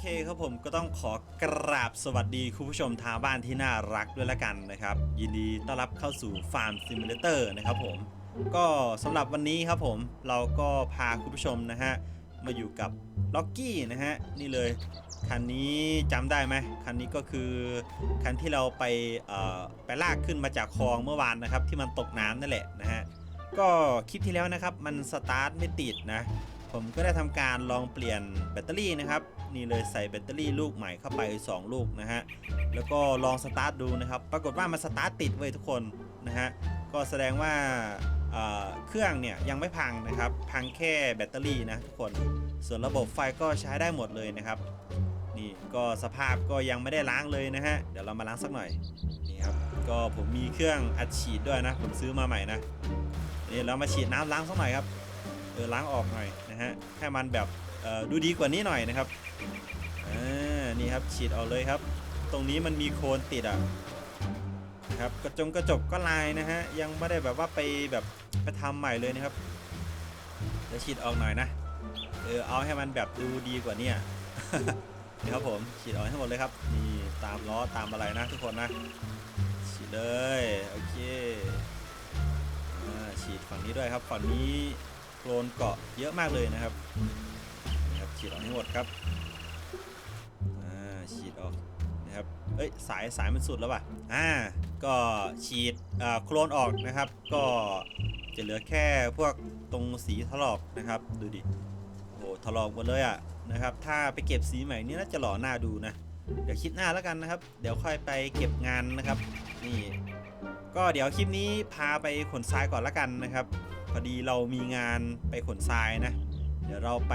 เคครับผมก็ต้องขอกราบสวัสดีคุณผู้ชมทางบ้านที่น่ารักด้วยละกันนะครับ ยินดีต้อนรับเข้าสู่ฟาร์มซิมูเลเตอร์นะครับผมก็สำหรับวันนี้ครับผมเราก็พาคุณผู้ชมนะฮะ มาอยู่กับล็อกกี้นะฮะ นี่เลย คันนี้จำได้ไหมคันนี้ก็คือ คันที่เราไปเอ่อไปลากขึ้นมาจากคลองเมื่อวานนะครับ ที่มันตกน้ำนั่นแหละนะฮะก็คลิปที่แล้วนะครับมันสตาร์ทไม่ติดนะ ผมก็ได้ทำการลองเปลี่ยนแบตเตอรี่นะครับ นี่เลยใส่แบตเตอรี่ลูกใหม่เข้าไป 2 ลูกนะฮะ แล้วก็ลองสตาร์ทดูนะครับ ปรากฏว่ามันสตาร์ทติดเว้ยทุกคนนะฮะ ก็แสดงว่าเเครื่องเนี่ยยังไม่พังนะครับ พังแค่แบตเตอรี่นะทุกคน ส่วนระบบไฟก็ใช้ได้หมดเลยนะครับนี่ก็สภาพก็ยังไม่ได้ล้างเลยนะฮะ เดี๋ยวเรามาล้างสักหน่อยนี่ครับก็ผมมีเครื่องอัดฉีดด้วยนะ ผมซื้อมาใหม่นะนี่เรามาฉีดน้ำล้างสักหน่อยครับ ออล้างออกหน่อยนะฮะให้มันแบบออดูดีกว่านี้หน่อยนะครับอ่านี่ครับฉีดออกเลยครับ ตรงนี้มันมีโคลนติดอะนะครับกระจงกระจกก็ลายนะฮะยังไม่ได้แบบว่าไปแบบไปทำใหม่เลยนะครับเดี๋ยวฉีดออกหน่อยนะเออเอาให้มันแบบดูดีกว่านี้นี่ครับผมฉีดออกให้หมดเลยครับนี่ตามล้อตามอะไรนะทุกคนนะฉีดเลยโอเคอ่าฉีดฝั่งนี้ด้วยครับฝั่งนี้ ลนเกาะเยอะมากเลยนะครับนี่ครับฉีดออกให้หมดครับอ่าฉีดออกนะครับเอ้ยสายสายมันสุดแล้วป่ะอ่าก็ฉีดอ่าโคลนออกนะครับ ก็จะเหลือแค่พวกตรงสีถลอกนะครับดูดิโอ้โหถลอกหมดเลยอะนะครับ ถ้าไปเก็บสีใหม่นี่น่าจะหล่อหน้าดูนะเดี๋ยวคลิปหน้าแล้วกันนะครับ เดี๋ยวค่อยไปเก็บงานนะครับ นี่ ก็เดี๋ยวคลิปนี้พาไปขนทรายก่อนละกันนะครับ พอดีเรามีงานไปขนทรายนะ เดี๋ยวเราไป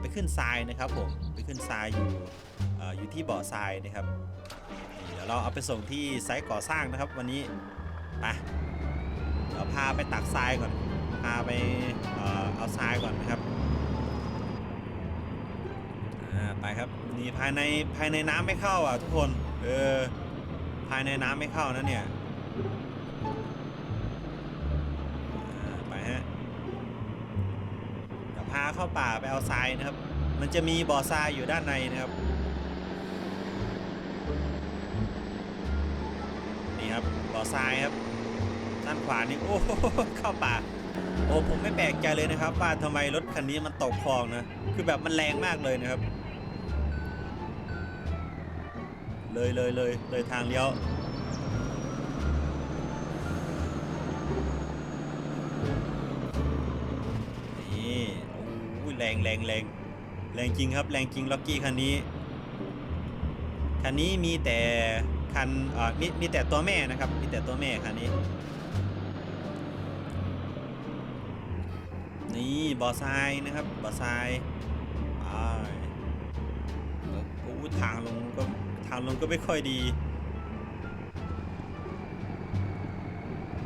ไปขึ้นทรายนะครับผมไปขึ้นทรายอยู่ออยู่ที่บ่อทรายนะครับเดี๋ยวเราเอาไปส่งที่ไซต์ก่อสร้างนะครับวันนี้ไปเดี๋ยวพาไปตักทรายก่อนพาไปเอเอาทรายก่อนนะครับไปครับนี่ภายในภายในน้ำไม่เข้าอะทุกคนเออภายในน้ำไม่เข้านะเนี่ย เข้าป่าไปเอาทรายนะครับ มันจะมีบ่อทรายอยู่ด้านในนะครับ นี่ครับบ่อทรายครับ ด้านขวานี่โอ้เข้าป่า โอ้ผมไม่แปลกใจเลยนะครับว่าทำไมรถคันนี้มันตกคลองนะ คือแบบมันแรงมากเลยนะครับ เลยเลยเลยเลยทางเลี้ยว นี่โอ้ยแรงแรงแรงแรงจริงครับ แรงจริงล็อกกี้คันนี้ คันนี้มีแต่คันอ่อมีมีแต่ตัวแม่นะครับ มีแต่ตัวแม่คันนี้ นี่บอทรายนะครับบอทรายอ้โหทางลงก็ทางลงก็ไม่ค่อยดี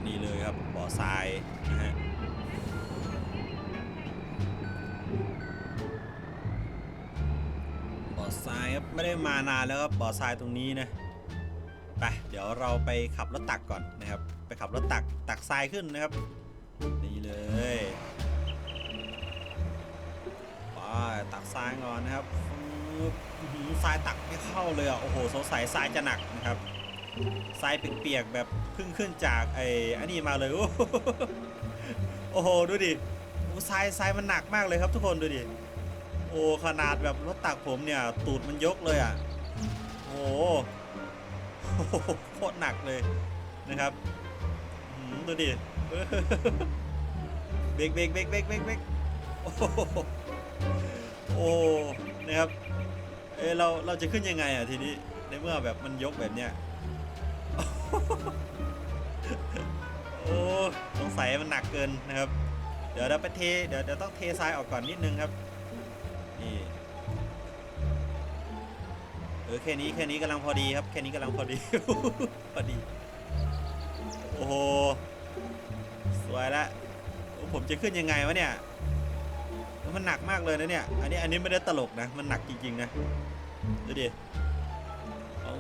นี่เลยครับบ่อทรายนะฮะ ไม่ได้มานานแล้วครับบ่อทรายตรงนี้นะไปเดี๋ยวเราไปขับรถตักก่อนนะครับ ไปขับรถตักตักทรายขึ้นนะครับนี่เลยไปตักทรายก่อนนะครับทรายตักไม่เข้าเลยอะโอ้โหสงสัยทรายจะหนักนะครับทรายเปียกๆแบบเพิ่งขึ้นจากไอ้อันนี้มาเลยโอ้โหดูดิทรายทรายมันหนักมากเลยครับทุกคนดูดิ โอ้ขนาดแบบรถตักผมเนี่ย ตูดมันยกเลยอะโอ้โหโคตรหนักเลยนะครับหืมดูดิเบรกเบรกเบรกเบรกเบรกเบรกโอ้โหโอ้นะครับเอยเราเราจะขึ้นยังไงอะทีนี้ในเมื่อแบบมันยกแบบเนี้ยโอ้สงสัยมันหนักเกินนะครับ เดี๋ยวเราไปเทเดี๋ยวเดี๋ยวต้องเททรายออกก่อนนิดนึงครับ เออแค่นี้แค่นี้กำลังพอดีครับ แค่นี้กำลังพอดี พอดี โอ้โห สวยละโอ้ผมจะขึ้นยังไงวะเนี่ย มันหนักมากเลยนะเนี่ย อันนี้อันนี้ไม่ได้ตลกนะ มันหนักจริงๆนะ ดูดิเอ้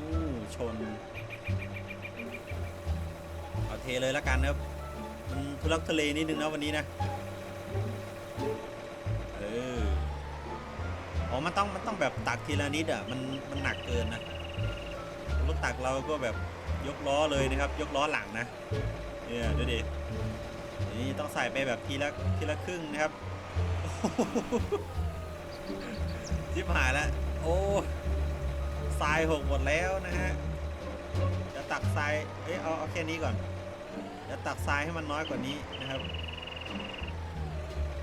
ชน เอาเทเลยละกันครับ มันทุลักทุเลนิดนึงนะวันนี้นะ อ๋อมันต้องมันต้องแบบตักทีละนิดอะมันมันหนักเกินนะรถตักเราก็แบบยกล้อเลยนะครับ ยกล้อหลังนะเนี่ยดูดินี่ต้องใส่ไปแบบทีละทีละครึ่งนะครับชิบหายแล้วโอ้ทรายหกหมดแล้วนะฮะจะตักทรายเอ้ยเอาเอาแค่นี้ก่อนจะตักทรายให้มันน้อยกว่านี้นะครับ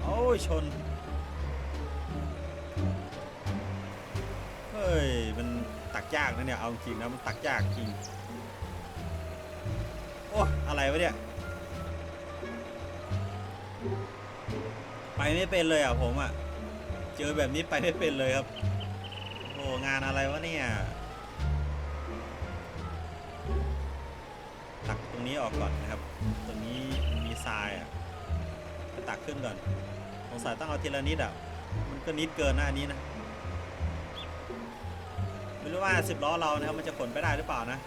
โอ้ยชน ย มันตักยากนะเนี่ย เอาจริงนะ มันตักยากจริง โอ้ อะไรวะเนี่ย ไปไม่เป็นเลยอะผมอะ เจอแบบนี้ไปไม่เป็นเลยครับ โอ้ งานอะไรวะเนี่ย ตักตรงนี้ออกก่อนนะครับ ตรงนี้มีทรายอะไปตักขึ้นก่อน สงสัยต้องเอาทีละนิดอะ มันก็นิดเกินนะอันนี้นะ ไม่รู้ว่าสิบล้อเรานะครับมันจะขนไปได้หรือเปล่านะ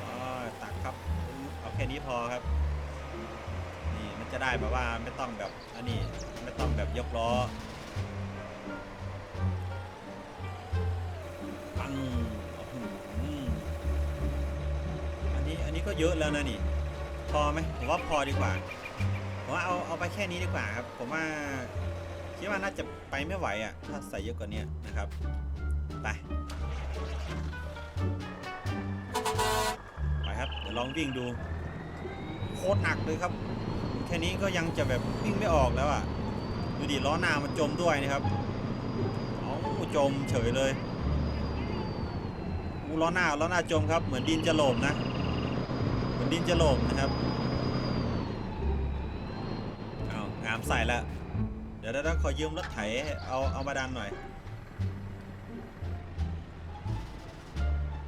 อ๋อตักครับเอาแค่นี้พอครับ นี่มันจะได้แบบว่าไม่ต้องแบบอันนี้ไม่ต้องแบบยกล้อปังอ้โหอันนี้อันนี้ก็เยอะแล้วนะนี่ พอไหมผมว่าพอดีกว่าผมว่าเอาเอาไปแค่นี้ดีกว่าครับ ผมว่า คิดว่าน่าจะไปไม่ไหวอะถ้าใส่เยอะกว่านี้นะครับไปไปครับเดี๋ยวลองวิ่งดูโคตรหนักเลยครับ แค่นี้ก็ยังจะแบบวิ่งไม่ออกแล้วอะดูดิล้อหน้ามันจมด้วยนะครับเอาจมเฉยเลยอู้ล้อหน้าล้อหน้าจมครับ เหมือนดินจะโหลมนะเหมือนดินจะโหลมนะครับเอางามใส่แล้ว เดี๋ยวเดี๋ยวขอยืมรถไถเอาเอามาดันหน่อย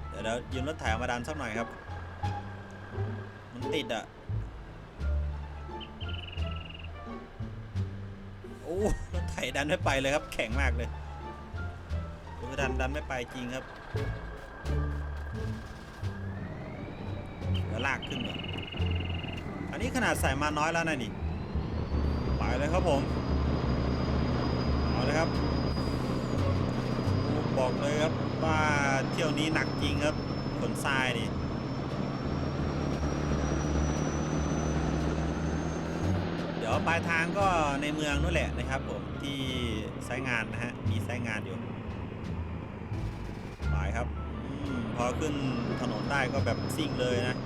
เดี๋ยวเดี๋ยวยืมรถไถเอามาดันสักหน่อยครับ มันติดอะ โอ้รถไถดันไม่ไปเลยครับ แข็งมากเลยดันดันไม่ไปจริงครับเดี๋ยวลากขึ้นก่อนอันนี้ขนาดใส่มาน้อยแล้วนะนี่ ไปเลยครับผม เอาเลยครับโอ้บอกเลยครับว่าเที่ยวนี้หนักจริงครับขนทรายนี่เดี๋ยวปลายทางก็ในเมืองนู่นแหละนะครับผมที่ไซต์งานนะฮะมีไซต์งานอยู่ไปครับอพอขึ้นถนนได้ก็แบบซิ่งเลยนะ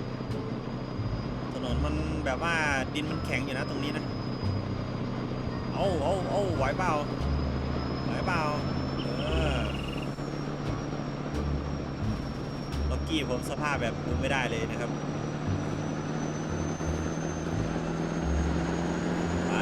ถนนมันแบบว่าดินมันแข็งอยู่นะตรงนี้นะ เอาเอาเอาไหวเปล่า ไหวเปล่าเออล็อกกี้ผมสภาพแบบดูไม่ได้เลยนะครับไป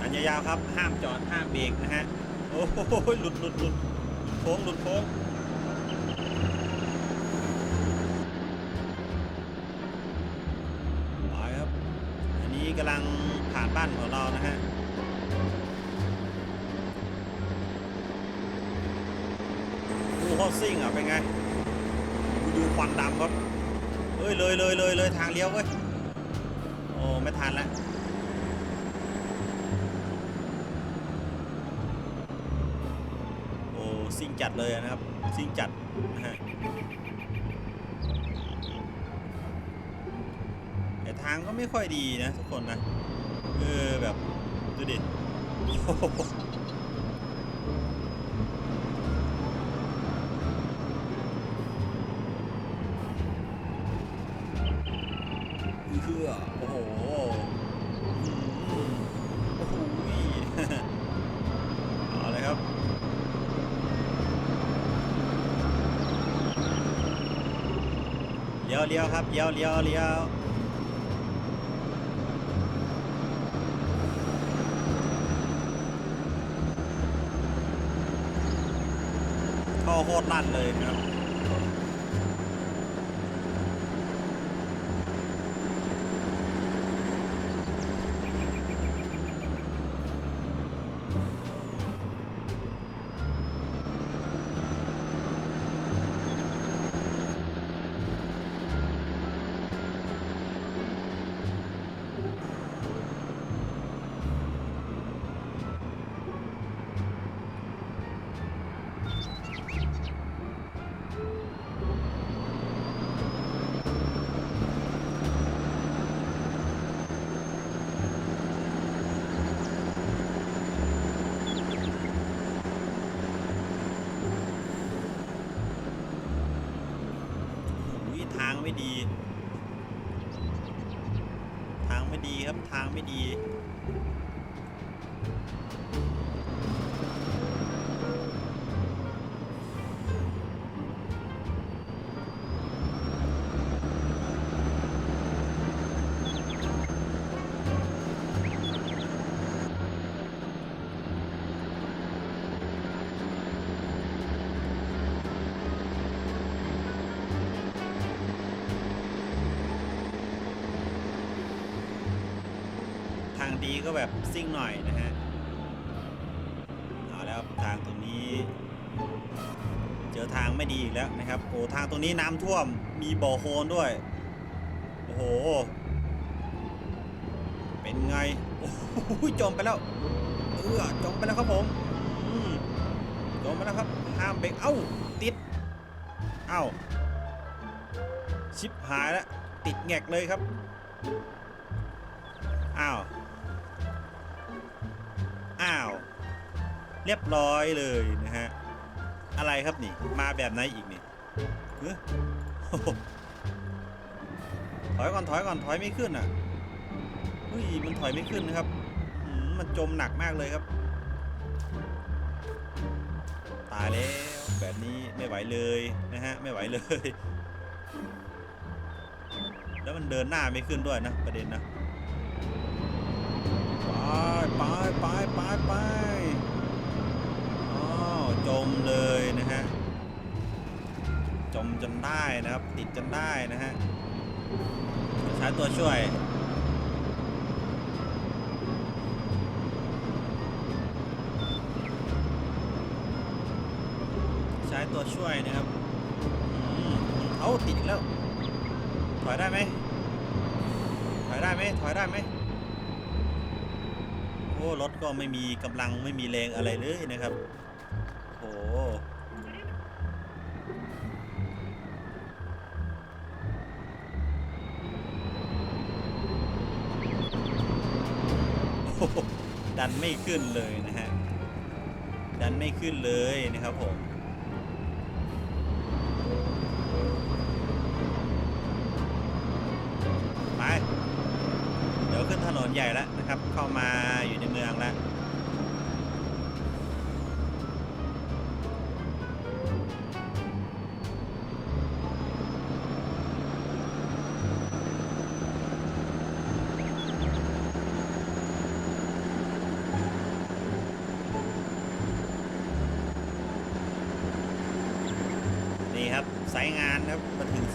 อันยาวๆครับห้ามจอดห้ามเบรกนะฮะโอ้โหหลุดหลุดหลุดโค้งหลุดโค้ง กำลังผ่านบ้านของเรานะฮะดูฮอสซิ่งอะเป็นไงดูควันดำครับเอ้ยเลยเลยเลยเลยทางเลี้ยวเว้ยโอ้ไม่ทันแล้วโอ้ซิ่งจัดเลยนะครับซิ่งจัดนะฮะางก็ไม่ค่อยดีนะทุกคนนะ เออแบบ ดูดิโอ้โหเพื่อโอ้โหอืมโอ้โหเอาเลยครับเลี้ยวเลี้ยวครับเลี้ยวเลี้ยวเลี้ยว ก็โคตรลั่นเลยนะครับ ทางไม่ดี ทางไม่ดีครับทางไม่ดีางดีก็แบบซิ่งหน่อยนะฮะเอาแล้วทางตรงนี้ เจอทางไม่ดีอีกแล้วนะครับโอ้ทางตรงนี้น้ำท่วมมีบ่อโคลนด้วย โอ้โห เป็นไง โอ้โหจมไปแล้วเออจมไปแล้วครับผมอืมจมไปแล้วครับห้ามเบรกเอ้าติดเอ้าชิปหายแล้วติดแงกเลยครับ อ้าว เรียบร้อยเลยนะฮะ อะไรครับนี่ มาแบบไหนอีกนี่เฮ้ยโอ้โหถอยก่อนถอยก่อนถอยไม่ขึ้นอะเฮ้ยมันถอยไม่ขึ้นนะครับ มันจมหนักมากเลยครับ ตายแล้วแบบนี้ไม่ไหวเลยนะฮะไม่ไหวเลย แล้วมันเดินหน้าไม่ขึ้นด้วยนะประเด็นนะ ไปไปไปไปไป จมเลยนะฮะ จมจนได้นะครับ ติดจนได้นะฮะ ใช้ตัวช่วยใช้ตัวช่วยนะครับเอาติดอีกแล้ว ถอยได้ไหม ถอยได้ไหม ถอยได้ไหม โอ้ รถก็ไม่มีกำลังไม่มีแรงอะไรเลยนะครับ ดันไม่ขึ้นเลยนะฮะ ดันไม่ขึ้นเลยนะครับผม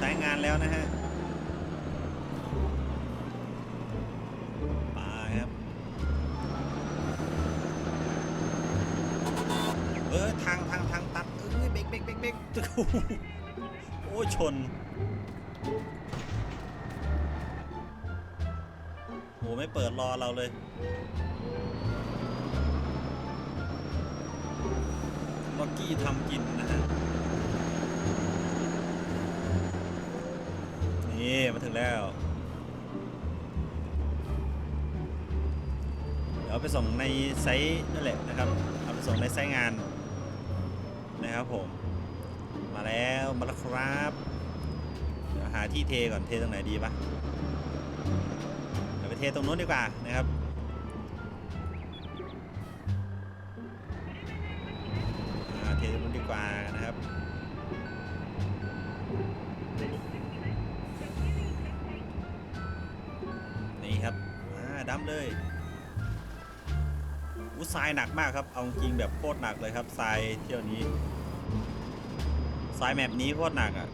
สายงานแล้วนะฮะไปครับเออทางทางทางตัดเอ้ยเบรกเบรกเบรกเบรกโอ้ยชนโหไม่เปิดรอเราเลยล็อกกี้ทำกินนะฮะ นี่มาถึงแล้ว เดี๋ยวไปส่งในไซต์นั่นแหละนะครับ เอาไปส่งในไซต์งานนะครับผม มาแล้วมาแล้วครับเดี๋ยวหาที่เทก่อนเทตรงไหนดีปะเดี๋ยวไปเทตรงนู้นดีกว่านะครับ ทรายหนักมากครับ เอาจริงแบบโคตรหนักเลยครับทรายเที่ยวนี้ทรายแมปนี้โคตรหนักอะ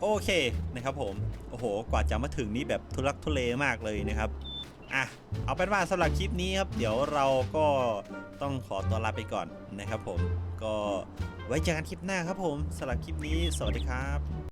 โอเคนะครับผม โอ้โห กว่าจะมาถึงนี่แบบทุลักทุเลมากเลยนะครับ อะ เอาเป็นว่าสำหรับคลิปนี้ครับ เดี๋ยวเราก็ต้องขอตัวลาไปก่อนนะครับผม ก็ไว้เจอกันคลิปหน้าครับผมสำหรับคลิปนี้สวัสดีครับ